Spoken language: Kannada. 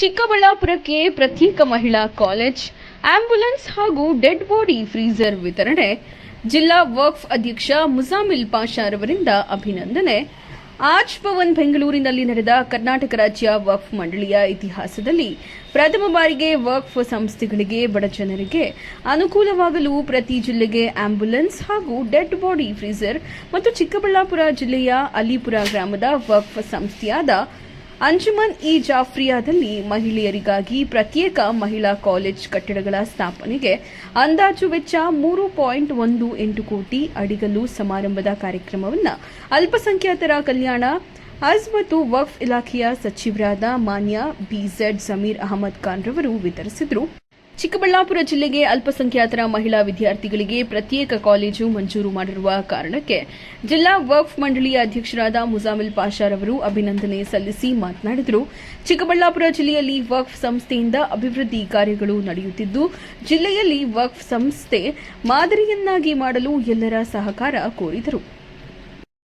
ಚಿಕ್ಕಬಳ್ಳಾಪುರಕ್ಕೆ ಪ್ರತ್ಯೇಕ ಮಹಿಳಾ ಕಾಲೇಜ್ ಆಂಬ್ಯುಲೆನ್ಸ್ ಹಾಗೂ ಡೆಡ್ ಬಾಡಿ ಫ್ರೀಜರ್ ವಿತರಣೆ, ಜಿಲ್ಲಾ ವಕ್ಫ್ ಅಧ್ಯಕ್ಷ ಮುಜಾಮಿಲ್ ಪಾಷಾರವರಿಂದ ಅಭಿನಂದನೆ. ಆಜ್ ಭವನ್ ಬೆಂಗಳೂರಿನಲ್ಲಿ ನಡೆದ ಕರ್ನಾಟಕ ರಾಜ್ಯ ವಕ್ಫ್ ಮಂಡಳಿಯ ಇತಿಹಾಸದಲ್ಲಿ ಪ್ರಥಮ ಬಾರಿಗೆ ವಕ್ಫ್ ಸಂಸ್ಥೆಗಳಿಗೆ ಬಡಜನರಿಗೆ ಅನುಕೂಲವಾಗಲು ಪ್ರತಿ ಜಿಲ್ಲೆಗೆ ಆಂಬ್ಯುಲೆನ್ಸ್ ಹಾಗೂ ಡೆಡ್ ಬಾಡಿ ಫ್ರೀಜರ್ ಮತ್ತು ಚಿಕ್ಕಬಳ್ಳಾಪುರ ಜಿಲ್ಲೆಯ ಅಲಿಪುರ ಗ್ರಾಮದ ವಕ್ಫ್ ಸಂಸ್ಥೆಯಾದ ಅಂಜುಮನ್ ಇ ಜಾಫ್ರಿಯಾದಲ್ಲಿ ಮಹಿಳೆಯರಿಗಾಗಿ ಪ್ರತ್ಯೇಕ ಮಹಿಳಾ ಕಾಲೇಜ್ ಕಟ್ಟಡಗಳ ಸ್ಥಾಪನೆಗೆ ಅಂದಾಜು ವೆಚ್ಚ ಮೂರು ಪಾಯಿಂಟ್ ಒಂದು ಎಂಟು ಕೋಟಿ ಅಡಿಗಲ್ಲು ಸಮಾರಂಭದ ಕಾರ್ಯಕ್ರಮವನ್ನು ಅಲ್ಪಸಂಖ್ಯಾತರ ಕಲ್ಯಾಣ ಹಜ್ ಮತ್ತು ವಕ್ಫ್ ಇಲಾಖೆಯ ಸಚಿವರಾದ ಮಾನ್ಯ ಬಿಝೆಡ್ ಜಮೀರ್ ಅಹಮದ್ ಖಾನ್ ರವರು ವಿತರಿಸಿದರು. ಚಿಕ್ಕಬಳ್ಳಾಪುರ ಜಿಲ್ಲೆಗೆ ಅಲ್ಪಸಂಖ್ಯಾತರ ಮಹಿಳಾ ವಿದ್ಯಾರ್ಥಿಗಳಿಗೆ ಪ್ರತ್ಯೇಕ ಕಾಲೇಜು ಮಂಜೂರು ಮಾಡಿರುವ ಕಾರಣಕ್ಕೆ ಜಿಲ್ಲಾ ವಕ್ಫ್ ಮಂಡಳಿಯ ಅಧ್ಯಕ್ಷರಾದ ಮುಜಾಮಿಲ್ ಪಾಷಾರವರು ಅಭಿನಂದನೆ ಸಲ್ಲಿಸಿ ಮಾತನಾಡಿದರು. ಚಿಕ್ಕಬಳ್ಳಾಪುರ ಜಿಲ್ಲೆಯಲ್ಲಿ ವಕ್ಫ್ ಸಂಸ್ಥೆಯಿಂದ ಅಭಿವೃದ್ಧಿ ಕಾರ್ಯಗಳು ನಡೆಯುತ್ತಿದ್ದು, ಜಿಲ್ಲೆಯಲ್ಲಿ ವಕ್ಫ್ ಸಂಸ್ಥೆ ಮಾದರಿಯನ್ನಾಗಿ ಮಾಡಲು ಎಲ್ಲರ ಸಹಕಾರ ಕೋರಿದರು.